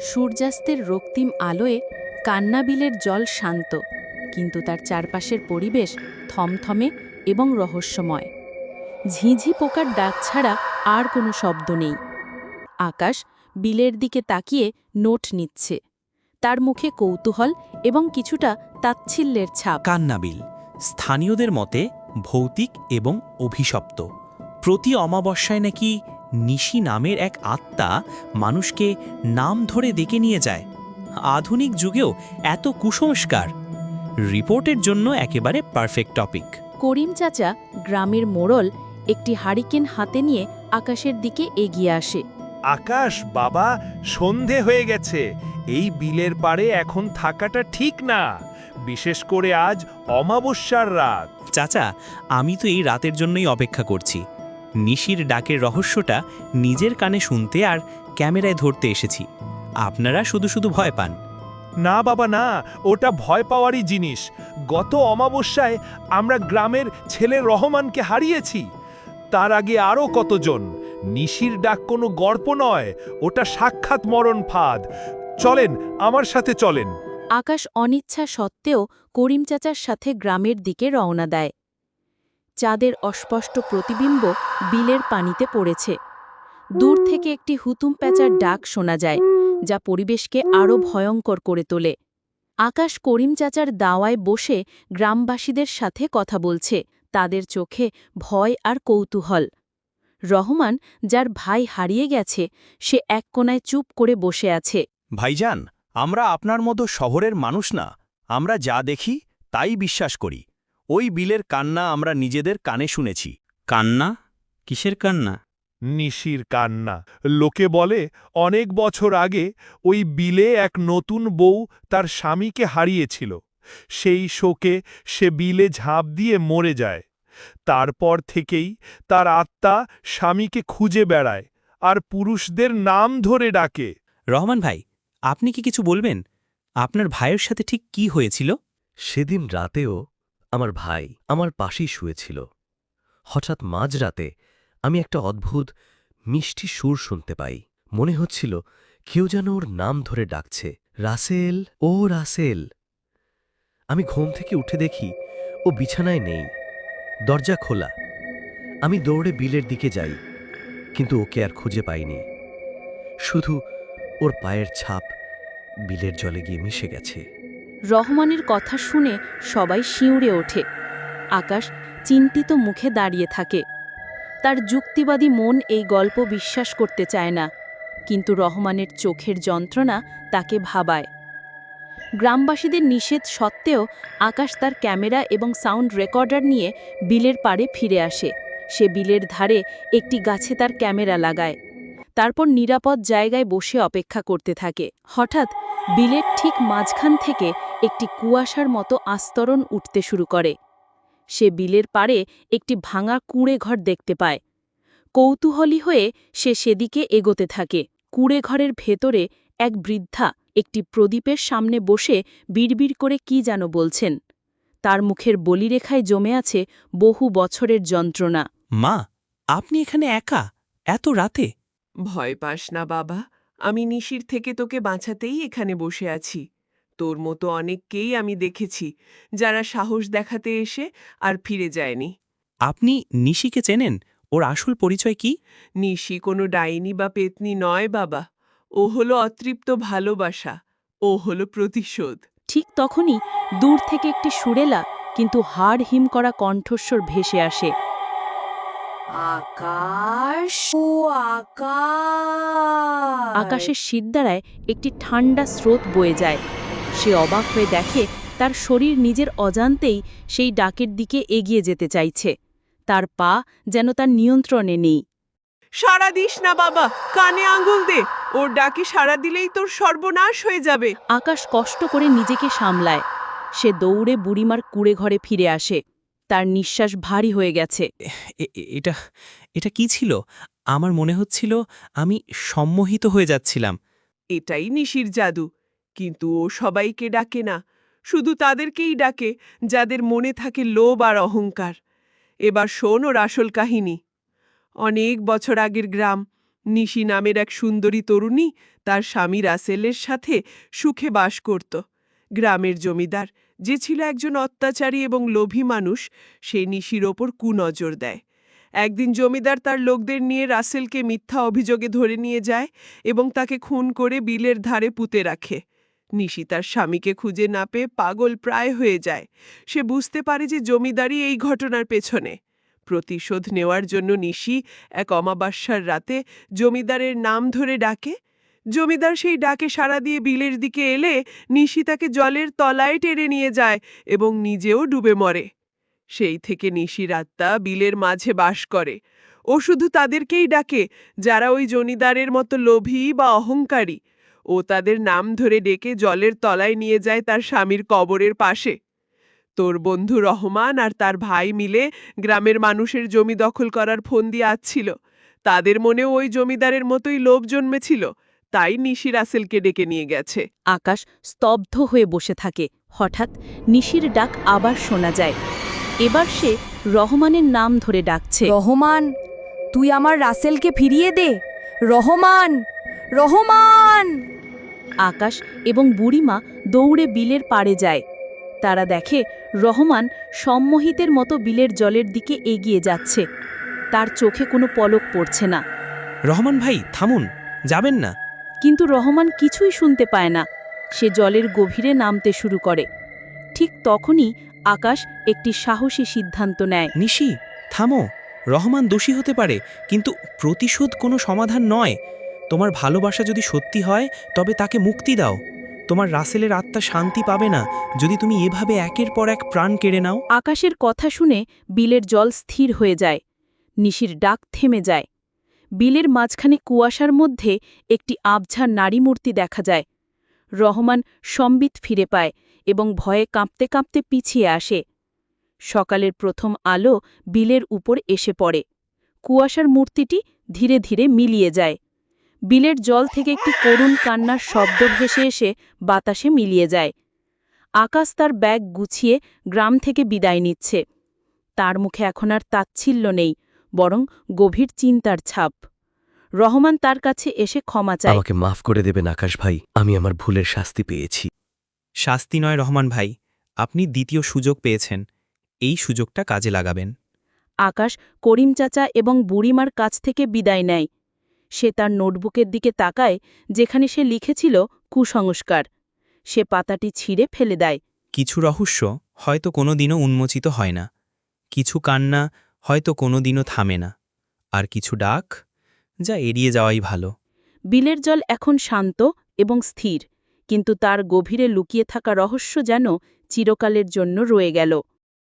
সূর্যাস্তের রক্তিম আলোয় কান্নাবিলের জল শান্ত, কিন্তু তার চারপাশের পরিবেশ থমথমে এবং রহস্যময়। ঝিঝি পোকার ডাক ছাড়া আর কোনো শব্দ নেই। আকাশ বিলের দিকে তাকিয়ে নোট নিচ্ছে। তার মুখে কৌতূহল এবং কিছুটা তাচ্ছিল্যের ছাপ। কান্নাবিল স্থানীয়দের মতে ভৌতিক এবং অভিশপ্ত। প্রতি অমাবস্যায় নাকি নিশি নামের এক আত্মা মানুষকে নাম ধরে ডেকে নিয়ে যায়। আধুনিক যুগেও এত কুসংস্কার। রিপোর্টের জন্য একেবারে পারফেক্ট টপিক করিম চাচা গ্রামের মোড়ল একটি হারিকেন হাতে নিয়ে আকাশের দিকে এগিয়ে আসে। আকাশ বাবা সন্ধে হয়ে গেছে। এই বিলের পাড়ে এখন থাকাটা ঠিক না। বিশেষ করে আজ অমাবস্যার রাত। চাচা আমি তো এই রাতের জন্যই অপেক্ষা করছি। নিশির ডাকের রহস্যটা নিজের কানে শুনতে আর ক্যামেরায় ধরতে এসেছি। আপনারা শুধু শুধু ভয় পান। না বাবা না ওটা ভয় পাওয়ারই জিনিস। গত অমাবস্যায় আমরা গ্রামের ছেলে রহমানকে হারিয়েছি। তার আগে আরও কতজন? নিশির ডাক কোনো গর্ব নয় ওটা সাক্ষাৎ মরণ ফাঁদ। চলেন আমার সাথে চলেন। আকাশ অনিচ্ছা সত্ত্বেও করিম চাচার সাথে গ্রামের দিকে রওনা দেয়। চাঁদের অস্পষ্ট প্রতিবিম্ব বিলের পানিতে পড়েছে। দূর থেকে একটি হুতুম প্যাঁচার ডাক শোনা যায়, যা পরিবেশকে আরও ভয়ঙ্কর করে তোলে। আকাশ করিম চাচার দাওয়ায় বসে গ্রামবাসীদের সাথে কথা বলছে, তাদের চোখে ভয় আর কৌতূহল। রহমান, যার ভাই হারিয়ে গেছে, সে এক কোনায় চুপ করে বসে আছে। ভাইজান, আমরা আপনার মতো শহরের মানুষ না, আমরা যা দেখি তাই বিশ্বাস করি। ওই বিলের কান্না আমরা নিজেদের কানে শুনেছি। কান্না? কিসের কান্না? নিশির কান্না। লোকে বলে অনেক বছর আগে ওই বিলে এক নতুন বউ তার স্বামীকে হারিয়েছিল। সেই শোকে সে বিলে ঝাঁপ দিয়ে মরে যায়। তারপর থেকেই তার আত্মা স্বামীকে খুঁজে বেড়ায় আর পুরুষদের নাম ধরে ডাকে। রহমান ভাই আপনি কি কিছু বলবেন? আপনার ভাইয়ের সাথে ঠিক কি হয়েছিল? সেদিন রাতেও আমার ভাই আমার পাশেই শুয়েছিল। হঠাৎ মাঝরাতে আমি একটা অদ্ভুত, মিষ্টি সুর শুনতে পাই। মনে হচ্ছিল কেউ যেন ওর নাম ধরে ডাকছে, রাসেল, ও রাসেল। আমি ঘুম থেকে উঠে দেখি ও বিছানায় নেই, দরজা খোলা। আমি দৌড়ে বিলের দিকে যাই, কিন্তু ওকে আর খুঁজে পাইনি। শুধু ওর পায়ের ছাপ বিলের জলে গিয়ে মিশে গেছে। রহমানের কথা শুনে সবাই শিউরে ওঠে। আকাশ চিন্তিত মুখে দাঁড়িয়ে থাকে। তার যুক্তিবাদী মন এই গল্প বিশ্বাস করতে চায় না, কিন্তু রহমানের চোখের যন্ত্রণা তাকে ভাবায়। গ্রামবাসীদের নিষেধ সত্ত্বেও আকাশ তার ক্যামেরা এবং সাউন্ড রেকর্ডার নিয়ে বিলের পাড়ে ফিরে আসে। সে বিলের ধারে একটি গাছে তার ক্যামেরা লাগায়। তারপর নিরাপদ জায়গায় বসে অপেক্ষা করতে থাকে। হঠাৎ বিলের ঠিক মাঝখান থেকে একটি কুয়াশার মতো আস্তরণ উঠতে শুরু করে। সে বিলের পাড়ে একটি ভাঙা কুঁড়ে ঘর দেখতে পায়। কৌতূহলী হয়ে সে সেদিকে এগোতে থাকে। কুঁড়ে ঘরের ভেতরে এক বৃদ্ধা একটি প্রদীপের সামনে বসে বিড়বিড় করে কি যেন বলছেন। তার মুখের বলিরেখায় জমে আছে বহু বছরের যন্ত্রণা। মা, আপনি এখানে একা? এত রাতে? ভয় পাস না বাবা। আমি নিশির থেকে তোকে বাঁচাতেই এখানে বসে আছি। তোর মতো অনেককেই আমি দেখেছি যারা সাহস দেখাতে এসে আর ফিরে যায়নি। আপনি নিশিকে চেনেন? ওর আসল পরিচয় কি? নিশি কোনো ডাইনি বা পেতনি নয় বাবা। ও হলো অতৃপ্ত ভালোবাসা। ও হলো প্রতিশোধ। ঠিক তখনই দূর থেকে একটি সুরেলা কিন্তু হাড় হিম করা কণ্ঠস্বর ভেসে আসে। আকাশ ও আকাশ। আকাশের সিদ্ধারায় একটি ঠান্ডা স্রোত বয়ে যায়। সে অবাক হয়ে দেখে তার শরীর নিজের অজান্তেই সেই ডাকের দিকে এগিয়ে যেতে চাইছে। তার পা যেন তার নিয়ন্ত্রণে নেই। সাড়া দিস না বাবা কানে আঙ্গুল দে। ওর ডাকে সাড়া দিলেই তোর সর্বনাশ হয়ে যাবে। আকাশ কষ্ট করে নিজেকে সামলায়। সে দৌড়ে বুড়িমার কুড়ে ঘরে ফিরে আসে। তার নিঃশ্বাস ভারী হয়ে গেছে। এটা এটা কি ছিল? আমার মনে হচ্ছিল আমি সম্মোহিত হয়ে যাচ্ছিলাম। এটাই নিশির জাদু। কিন্তু ও সবাইকে ডাকে না। শুধু তাদেরকেই ডাকে যাদের মনে থাকে লোভ আর অহংকার। এবার শোন ওর আসল কাহিনী। অনেক বছর আগের গ্রাম নিশি নামের এক সুন্দরী তরুণী তার স্বামী রাসেলের সাথে সুখে বাস করত। গ্রামের জমিদার যে ছিল একজন অত্যাচারী এবং লোভী মানুষ সেই নিশির ওপর কুনজর দেয়। একদিন জমিদার তার লোকদের নিয়ে রাসেলকে মিথ্যা অভিযোগে ধরে নিয়ে যায় এবং তাকে খুন করে বিলের ধারে পুঁতে রাখে। নিশি তার স্বামীকে খুঁজে না পেয়ে পাগল প্রায় হয়ে যায়। সে বুঝতে পারে যে জমিদারই এই ঘটনার পেছনে। প্রতিশোধ নেওয়ার জন্য নিশি এক অমাবস্যার রাতে জমিদারের নাম ধরে ডাকে জমিদার সেই ডাকে সাড়া দিয়ে বিলের দিকে এলে নিশি তাকে জলের তলায় টেনে নিয়ে যায় এবং নিজেও ডুবে মরে। সেই থেকে নিশির আত্মা বিলের মাঝে বাস করে। ও শুধু তাদেরকেই ডাকে, যারা ওই জমিদারের মতো লোভী বা অহংকারী। ও তাদের নাম ধরে ডেকে জলের তলায় নিয়ে যায় তার স্বামীর কবরের পাশে। তোর বন্ধু রহমান আর তার ভাই মিলে গ্রামের মানুষের জমি দখল করার ফন্দি আসছিল তাদের মনেও ওই জমিদারের মতোই লোভ জন্মেছিল। তাই নিশি রাসেলকে ডেকে নিয়ে গেছে। আকাশ স্তব্ধ হয়ে বসে থাকে। হঠাৎ নিশির ডাক আবার শোনা যায়। এবার সে রহমানের নাম ধরে ডাকছে। রহমান তুই আমার রাসেলকে ফিরিয়ে দে। রহমান রহমান! আকাশ এবং বুড়িমা দৌড়ে বিলের পাড়ে যায়। তারা দেখে রহমান সম্মোহিতের মতো বিলের জলের দিকে এগিয়ে যাচ্ছে। তার চোখে কোনো পলক পড়ছে না। রহমান ভাই থামুন। যাবেন না। কিন্তু রহমান কিছুই শুনতে পায় না। সে জলের গভীরে নামতে শুরু করে। ঠিক তখনই আকাশ একটি সাহসী সিদ্ধান্ত নেয়। নিশি থামো। রহমান দোষী হতে পারে কিন্তু প্রতিশোধ কোনো সমাধান নয়। তোমার ভালোবাসা যদি সত্যি হয় তবে তাকে মুক্তি দাও। তোমার রাসেলের আত্মা শান্তি পাবে না যদি তুমি এভাবে একের পর এক প্রাণ কেড়ে নাও। আকাশের কথা শুনে বিলের জল স্থির হয়ে যায়। নিশির ডাক থেমে যায়। বিলের মাঝখানে কুয়াশার মধ্যে একটি আবঝা নারী মূর্তি দেখা যায়। রহমান সম্বিত ফিরে পায় এবং ভয়ে কাঁপতে কাঁপতে পিছিয়ে আসে। সকালের প্রথম আলো বিলের উপর এসে পড়ে। কুয়াশার মূর্তিটি ধীরে ধীরে মিলিয়ে যায়। বিলের জল থেকে একটি করুণ কান্নার শব্দ ভেসে এসে বাতাসে মিলিয়ে যায়। আকাশ তার ব্যাগ গুছিয়ে গ্রাম থেকে বিদায় নিচ্ছে। তার মুখে এখন আর তাচ্ছিল্য নেই। বরং গভীর চিন্তার ছাপ। রহমান তার কাছে এসে ক্ষমা চায়। আমাকে মাফ করে দেবেন আকাশ ভাই আমি আমার ভুলের শাস্তি পেয়েছি। শাস্তি নয় রহমান ভাই আপনি দ্বিতীয় সুযোগ পেয়েছেন। এই সুযোগটা কাজে লাগাবেন। আকাশ করিম চাচা এবং বুড়িমার কাছ থেকে বিদায় নেয়। সে তার নোটবুকের দিকে তাকায় যেখানে সে লিখেছিল কুসংস্কার। সে পাতাটি ছিঁড়ে ফেলে দেয়। কিছু রহস্য হয়তো কোনো দিনও উন্মোচিত হয় না। কিছু কান্না হয়তো কোনোদিনও থামে না। আর কিছু ডাক যা এড়িয়ে যাওয়াই ভালো। বিলের জল এখন শান্ত এবং স্থির, কিন্তু তার গভীরে লুকিয়ে থাকা রহস্য যেন চিরকালের জন্য রয়ে গেল।